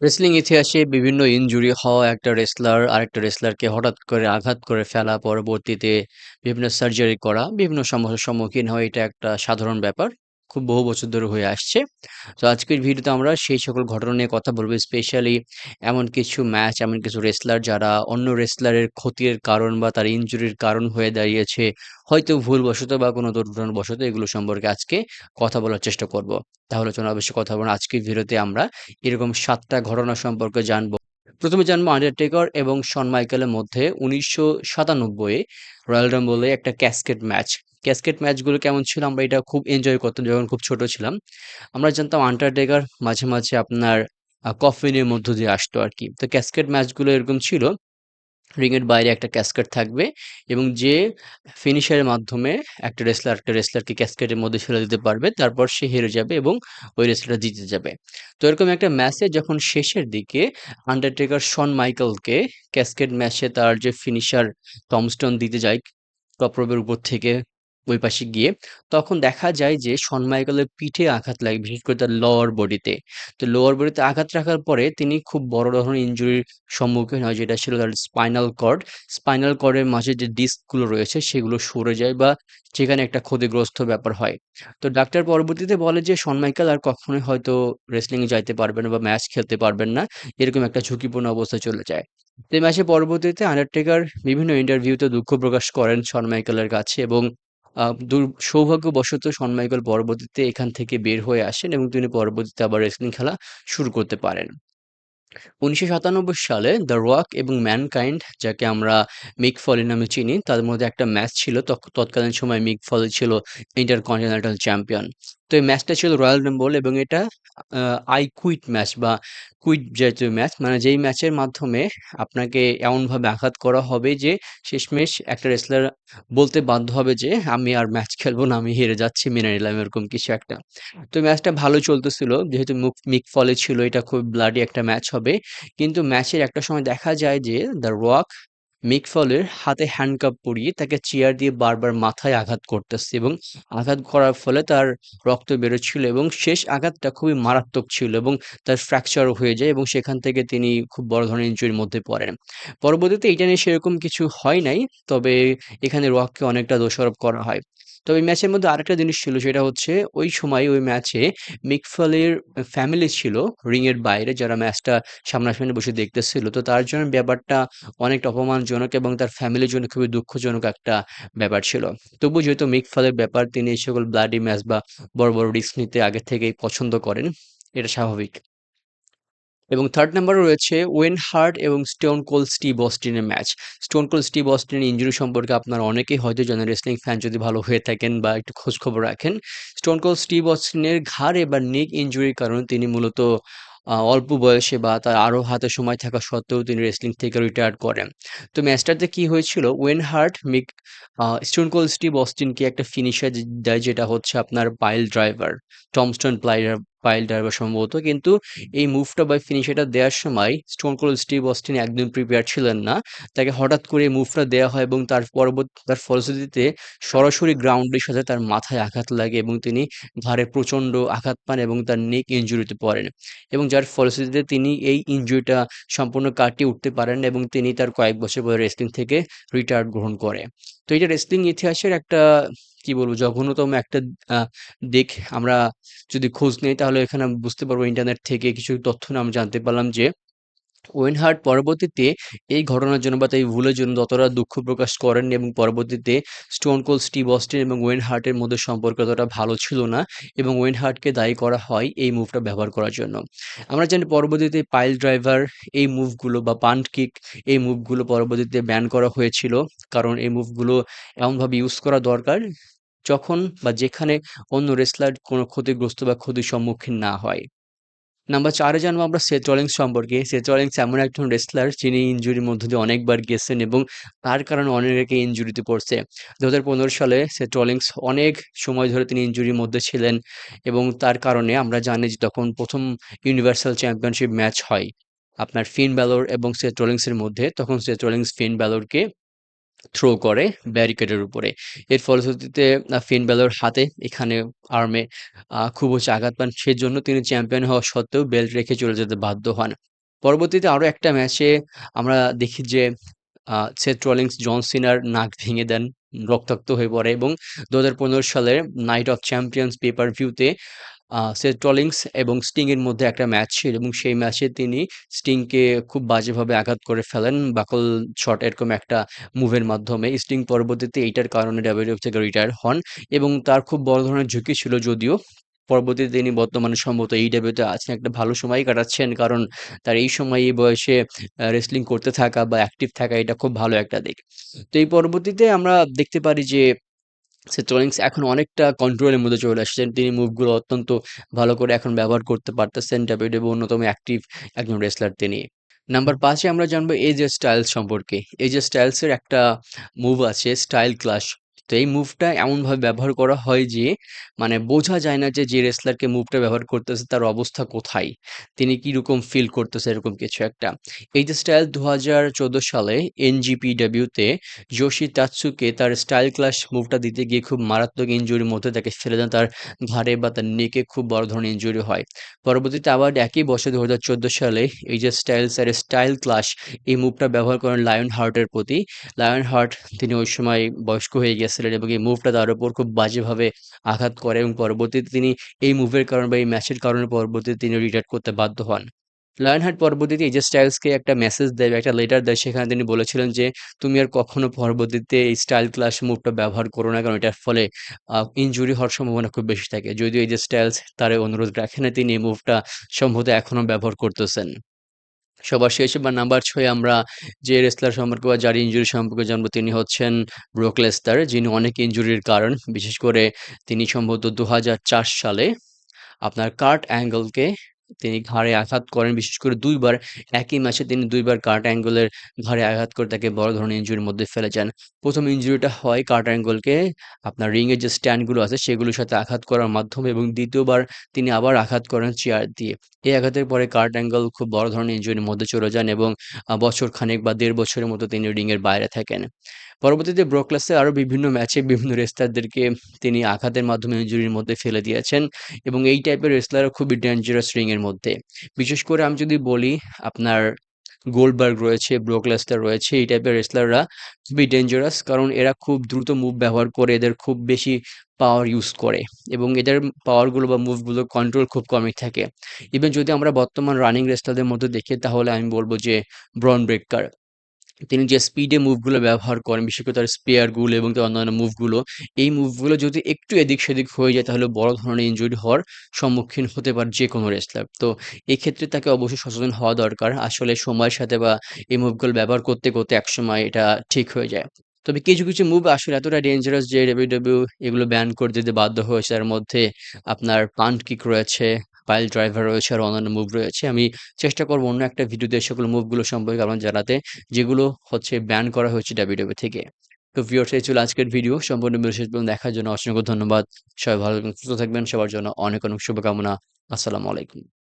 Wrestling ইতিহাসে বিভিন্ন injury হওয়া একটা রেসলার আরেকটা রেসলারকে হঠাৎ করে আঘাত করে ফেলা, পরবর্তীতে বিভিন্ন সার্জারি করা, বিভিন্ন সমস্যার সম্মুখীন হয় এটা একটা সাধারণ ব্যাপার। খুব বহু বছর ধরে হয়ে আসছে। তো আজকের ভিডিওতে আমরা সেই সকল ঘটনা নিয়ে কথা বলব। স্পেশালি এমন কিছু ম্যাচ, এমন কিছু রেসলার যারা অন্য রেসলারের ক্ষতির কারণ বা তার ইনজুরির কারণ হয়ে দাঁড়িয়েছে। হয়তো ভুলবশত বা কোনো দুর্ঘটনাবশত এগুলো সম্পর্কে আজকে কথা বলার চেষ্টা করব। তাহলে চলুন অবশ্যই কথা বলুন। আজকের ভিডিওতে আমরা এরকম সাতটা ঘটনা সম্পর্কে জানব। প্রথমে জানব আন্ডারটেকার এবং শন মাইকেলের মধ্যে ১৯৯৭ এ রয়্যাল রাম্বলে একটা ক্যাসকেড ম্যাচ। ক্যাসকেড ম্যাচগুলো কেমন ছিল আমরা এটা খুব এনজয় করতাম যখন খুব ছোট ছিলাম। আমরা জানতাম আন্ডারটেকার মাঝে, মাঝে আপনার কফিনের মধ্য দিয়ে আসতো আর কি তো ক্যাসকেড ম্যাচগুলো এরকম ছিল রিং এর বাইরে একটা ক্যাসকেড থাকবে এবং যে ফিনিশারের মাধ্যমে একটা রেসলার আরেকটা রেসলারকে ক্যাসকেডের মধ্যে ফেলে দিতে পারবে তারপর সে হেরে যাবে এবং ওই রেসলারটা জিতে যাবে। তো এরকম একটা ম্যাচে যখন শেষের দিকে আন্ডারটেকার শন মাইকেলকে ক্যাসকেড ম্যাচে তার যে ফিনিশার টম্বস্টোন দিতে যায় টপ রোপের উপর থেকে ওই পাশে গিয়ে তখন দেখা যায় যে শন মাইকেলের পিঠে আঘাত লাগে, বিশেষ করে তার লোয়ার বডিতে। তো লোয়ার বডিতে আঘাত রাখার পরে তিনি খুব বড় ধরনের ইনজুরির সম্মুখীন হয়, যেটা ছিল তার স্পাইনাল কর্ড। স্পাইনাল কর্ডের মাঝে যে ডিস্কগুলো রয়েছে, সেগুলো সরে যায় বা সেখানে একটা ক্ষতিগ্রস্ত ব্যাপার হয়। তো ডাক্তার পরবর্তীতে বলে যে শন মাইকেল আর কখনোই হয়তো রেসলিং এ যাইতে পারবেন না বা ম্যাচ খেলতে পারবেন না। এরকম একটা ঝুঁকিপূর্ণ অবস্থায় চলে যায়। এই ম্যাচের পরবর্তীতে আন্ডারটেকার বিভিন্ন ইন্টারভিউতে দুঃখ প্রকাশ করেন শন মাইকেলের কাছে এবং দুর, সৌভাগ্যবশত শন মাইকেল পরবর্তীতে এখান থেকে বের হয়ে আসেন এবং তিনি পরবর্তীতে আবার রেসলিং খেলা শুরু করতে পারেন। ১৯৯৭ সালে দ্য রক এবং ম্যানকাইন্ড যাকে আমরা মিক ফলি নামে চিনি, তাদের মধ্যে একটা ম্যাচ ছিল তৎকালীন সময় মিক ফলি ছিল ইন্টারকন্টিনেন্টাল চ্যাম্পিয়ন। তো এই ম্যাচটা ছিল রয়্যাল রাম্বল এবং এটা আই কুইট ম্যাচ বা কুইট জাতীয় ম্যাচ মানে যেই ম্যাচের মাধ্যমে আপনাকে এমনভাবে আঘাত করা হবে যে শেষমেশ একটা রেসলার বলতে বাধ্য হবে যে, আমি আর ম্যাচ খেলব না, আমি হেরে যাচ্ছি, মেনে নিলাম, এরকম কিছু একটা। তো ম্যাচটা ভালো চলতেছিল, যেহেতু মুখ মিক ফলে ছিল, এটা খুব ব্লাডি একটা ম্যাচ হবে। কিন্তু ম্যাচের একটা সময় দেখা যায় যে দ্য রক মিক ফলের হাতে হ্যান্ডকাপ পরিয়ে তাকে চেয়ার দিয়ে বারবার মাথায় আঘাত করতেছে এবং আঘাত করার ফলে তার রক্ত বেরোচ্ছিল এবং শেষ আঘাতটা খুবই মারাত্মক ছিল এবং তার ফ্র্যাকচারও হয়ে যায় এবং সেখান থেকে তিনি খুব বড় ধরনের ইঞ্জুরির মধ্যে পড়েন। পরবর্তীতে এটা নিয়ে সেরকম কিছু হয় নাই। তবে এখানে রককে অনেকটা দোষারোপ করা হয়। তবে ম্যাচের মধ্যে আরেকটা জিনিস ছিল সেটা হচ্ছে ওই সময় ওই ম্যাচে মিকফলের ফ্যামিলি ছিল রিং এর বাইরে যারা ম্যাচটা সামনাসামনি বসে দেখতেছিল। তো তার জন্য ব্যাপারটা অনেকটা অপমানজনক এবং তার ফ্যামিলির জন্য খুবই দুঃখজনক একটা ব্যাপার ছিল। তবুও যেহেতু মিকফলের ব্যাপার তিনি এই সকল ব্লাডি ম্যাচ বা বড়, বড় রিস্ক নিতে আগে থেকেই পছন্দ করেন। এটা স্বাভাবিক। এবং থার্ড নাম্বারে রয়েছে ওয়েন হার্ট এবং স্টোন কোল্ড স্টিভ অস্টিনের ম্যাচ। স্টোন কোল স্টিভ অস্টিনের ইনজুরি সম্পর্কে আপনারা অনেকেই হয়তো জানেন রেসলিং ফ্যান যদি ভালো হয়ে থাকেন বা একটু খোঁজখবর রাখেন। স্টোন কোল স্টিভ অস্টিনের ঘাড়ে বা নেক ইনজুরির কারণে তিনি মূলত অল্প বয়সে বা তার আরও হাতে সময় থাকা সত্ত্বেও তিনি রেসলিং থেকে রিটায়ার্ড করেন। তো ম্যাচটাতে কি হয়েছিল Owen Hart Mick Stone Cold Steve অস্টিনকে একটা ফিনিশার দেয় যেটা হচ্ছে আপনার pile driver. Tombstone plier pile driver সম্ভবত। কিন্তু এই মুভটা বা ফিনিশারটা দেওয়ার সময় স্টোন কোল্ড স্টিভ অস্টিন একদমই প্রিপেয়ার ছিলেন না। তাকে হঠাৎ করে মুভটা দেওয়া হয় এবং তার পরবর্তী তার ফলশ্রুতিতে সরাসরি গ্রাউন্ডের সাথে তার মাথায় আঘাত লাগে এবং তিনি ঘাড়ে প্রচণ্ড আঘাত পান এবং তার নেক ইনজুরিতে পড়েন। এবং যার ফলশ্রুতিতে তিনি এই ইঞ্জুরিটা সম্পূর্ণ কাটিয়ে উঠতে পারেন এবং তিনি তার কয়েক বছর পরে রেসলিং থেকে রিটায়ার্ড গ্রহণ করে। তো এটা রেসলিং ইতিহাসের একটা কি বলব? জঘন্যতম একটা দিক। আমরা যদি খোঁজ নেই তাহলে এখানে বুঝতে পারব ইন্টারনেট থেকে কিছু তথ্য আমরা জানতে পারলাম যে ওয়েন হার্ট পরবর্তীতে এই ঘটনার জন্য বা তাই ভুলের জন্য ততটা দুঃখ প্রকাশ করেননি এবং পরবর্তীতে স্টোন কোল্ড স্টিভ অস্টিন এবং ওয়েন হার্টের মধ্যে সম্পর্ক অতটা ভালো ছিল না এবং ওয়েন হার্টকে দায়ী করা হয় এই মুভটা ব্যবহার করার জন্য। আমরা জানি পরবর্তীতে পাইল ড্রাইভার এই মুভগুলো বা পান্ট কিক এই মুভগুলো পরবর্তীতে ব্যান করা হয়েছিল। কারণ এই মুভগুলো এমনভাবে ইউজ করা দরকার যখন বা যেখানে অন্য রেসলার কোনো ক্ষতিগ্রস্ত বা ক্ষতির সম্মুখীন না হয়। নাম্বার ৪ এ জানব আমরা সেথ রলিন্স সম্পর্কে। সেথ রলিন্স এমন একজন রেসলার যিনি ইনজুরির মধ্য দিয়ে অনেকবার গেছেন এবং তার কারণে অনেকে ইনজুরিতে পড়ছে। ২০১৫ সালে সেথ রলিন্স অনেক সময় ধরে তিনি ইনজুরির মধ্যে ছিলেন এবং তার কারণে আমরা জানি যে তখন প্রথম ইউনিভার্সাল চ্যাম্পিয়নশিপ ম্যাচ হয়। আপনার ফিন ব্যালর এবং সেথ রলিন্সের মধ্যে। তখন সেথ রলিন্স ফিন ব্যালরকে থ্রো করে ব্যারিকেডের উপরে। এর ফলশ্রুতিতে ফিন ব্যালর হাতে এখানে আর্মে খুব হচ্ছে আঘাত পান। সেজন্য তিনি চ্যাম্পিয়ন হওয়া সত্ত্বেও বেল্ট রেখে চলে যেতে বাধ্য হন। পরবর্তীতে আরও একটা ম্যাচে আমরা দেখি যে সেথ রলিন্স জন সিনার নাক ভেঙে দেন, রক্তাক্ত হয়ে পড়ে এবং ২০১৫ সালের Night of Champions pay per ভিউতে সেথ রলিন্স এবং স্টিং এর মধ্যে একটা ম্যাচ ছিল এবং সেই ম্যাচে তিনি স্টিংকে খুব বাজেভাবে আঘাত করে ফেলেন। বাকল শট এরকম একটা মুভের মাধ্যমে। স্টিং পরবর্তীতে এইটার কারণে ডাব্লিউডাব্লিউই থেকে রিটায়ার হন এবং তার খুব বড় ধরনের ঝুঁকি ছিল যদিও। পরবর্তীতে তিনি বর্তমানে সম্ভবত এই তে আছেন। একটা ভালো সময়ই কাটাচ্ছেন। কারণ তার এই সময় এই বয়সে রেসলিং করতে থাকা বা অ্যাক্টিভ থাকা এটা খুব ভালো একটা দিক। তো এই পরবর্তীতে আমরা দেখতে পারি যে সেথ ট্রলিংস এখন অনেকটা কন্ট্রোলের মধ্যে চলে আসছেন। তিনি মুভগুলো অত্যন্ত ভালো করে এখন ব্যবহার করতে পারতেছেন। ডাব্লিউডাব্লিউই অন্যতম অ্যাক্টিভ একজন রেসলার তিনি। নাম্বার পাঁচে আমরা জানব AJ স্টাইলস সম্পর্কে। এজ স্টাইলসের একটা মুভ আছে স্টাইল ক্লাশ। তো এই মুভটা এমনভাবে ব্যবহার করা হয় যে মানে বোঝা যায় না যে, যে রেসলারকে মুভটা ব্যবহার করতেছে তার অবস্থা কোথায়? তিনি কীরকম ফিল করতেছে এরকম কিছু একটা। AJ স্টাইলস ২০১৪ সালে NJPW তে যোশি তাতসুকে তার স্টাইল ক্লাশ মুভটা দিতে গিয়ে খুব মারাত্মক ইনজুরির মধ্যে তাকে ফেলে দেন। তার ঘাড়ে বা তার নেকে খুব বড় ধরনের ইঞ্জুরি হয়। পরবর্তীতে আবার একই বছর ২০১৪ সালে AJ স্টাইলস এর স্টাইল ক্লাস এই মুভটা ব্যবহার করেন লায়ন হার্টের প্রতি। লায়ন হার্ট তিনি ওই সময় বয়স্ক হয়ে গিয়েছিলেন এবং এই মুভটা তার উপর খুব বাজেভাবে আঘাত করে এবং পরবর্তীতে তিনি এই মুভের কারণে বা এই ম্যাচের কারণে পরবর্তীতে তিনি রিটায়ার করতে বাধ্য হন। লায়ন হার্ট পরবর্তীতে AJ স্টাইলসকে একটা মেসেজ দেয় একটা লেটার দেয় সেখানে তিনি বলেছিলেন যে, "তুমি আর কখনো পরবর্তীতে এই স্টাইল ক্লাস মুভটা ব্যবহার করো না। কারণ এটার ফলে আ ইনজুরি হওয়ার সম্ভাবনা খুব বেশি থাকে।" যদিও AJ স্টাইলস তার অনুরোধ রাখে না। তিনি এই মুভটা সম্ভবত এখনও ব্যবহার করতেছেন। সবার শেষে বা নাম্বার ছয় আমরা যে রেসলার সম্পর্কে বা যার ইঞ্জুরি সম্পর্কে জানব তিনি হচ্ছেন ব্রোকলেস্তার। যিনি অনেক ইঞ্জুরির কারণ। বিশেষ করে তিনি সম্ভবত দু হাজার চার সালে আপনার কার্ট অ্যাঙ্গলকে তিনি ঘাড়ে আঘাত করেন। বিশেষ করে ২ বার একই ম্যাচে তিনি ২ বার কার্ট অ্যাঙ্গলের ঘাড়ে আঘাত করে তাকে বড় ধরনের ইনজুরির মধ্যে ফেলে যান। ১ম ইনজুরিটা হয় কার্ট অ্যাঙ্গলকে আপনার রিং এর যে স্ট্যান্ডগুলো আছে সেগুলোর সাথে আঘাত করার মাধ্যমে এবং ২য় বার তিনি আবার আঘাত করেন চেয়ার দিয়ে। এই আঘাতের পরে কার্ট অ্যাঙ্গল খুব বড় ধরনের ইনজুরির মধ্যে চলে যান এবং বছর খানেক বা দেড় বছরের মতো তিনি রিং এর বাইরে থাকেন। পরবর্তীতে ব্রক লেসনার আরও বিভিন্ন ম্যাচে বিভিন্ন রেসলারদেরকে তিনি আঘাতের মাধ্যমে ইনজুরির মধ্যে ফেলে দিয়েছেন এবং এই টাইপের রেসলাররা খুবই ডেঞ্জারাস রিং এর মধ্যে। বিশেষ করে আমি যদি বলি আপনার গোল্ডবার্গ রয়েছে, ব্রোকলেস্টার রয়েছে এই টাইপের রেসলাররা খুবই ডেঞ্জারাস। কারণ এরা খুব দ্রুত মুভ ব্যবহার করে এদের খুব বেশি পাওয়ার ইউজ করে এবং এদের পাওয়ারগুলো বা মুভগুলো কন্ট্রোল খুব কমই থাকে। ইভেন যদি আমরা বর্তমান রানিং রেসলারদের মধ্যে দেখি তাহলে আমি বলব যে ব্রন ব্রেক্কার। তিনি যে স্পিডে মুভগুলো ব্যবহার করেন বিশেষ করে তার স্পেয়ারগুলো এবং তার অন্যান্য মুভগুলো, এই মুভগুলো যদি একটু এদিক-সেদিক হয়ে যায় তাহলে বড় ধরনের ইনজুরি হওয়ার সম্মুখীন হতে পারে যে কোনো রেসলার। তো এক্ষেত্রে তাকে অবশ্যই সচেতন হওয়া দরকার। আসলে সময়ের সাথে বা এই মুভগুলো ব্যবহার করতে, করতে একসময় এটা ঠিক হয়ে যায়। তবে কিছু, কিছু মুভ আসলে এতটা ডেঞ্জারাস যে ডাব্লিউডাব্লিউই এগুলো ব্যান করে দিতে বাধ্য হয়েছে। তার মধ্যে আপনার পান্ট কিক রয়েছে, পাইল ড্রাইভার রয়েছে আর অন্যান্য মুভ রয়েছে। আমি চেষ্টা করব অন্য একটা ভিডিওতে সকল মুভগুলো সম্পর্কে আমার জানাতে যেগুলো হচ্ছে ব্যান করা হয়েছে ডাব্লিউডাব্লিউই থেকে। তো ভিওর এই ছিল আজকের ভিডিও। সম্পূর্ণ শেষ পর্যন্ত দেখার জন্য অসংখ্য ধন্যবাদ। সবাই ভালো সুস্থ থাকবেন। সবার জন্য অনেক, অনেক শুভকামনা। আসসালামু আলাইকুম।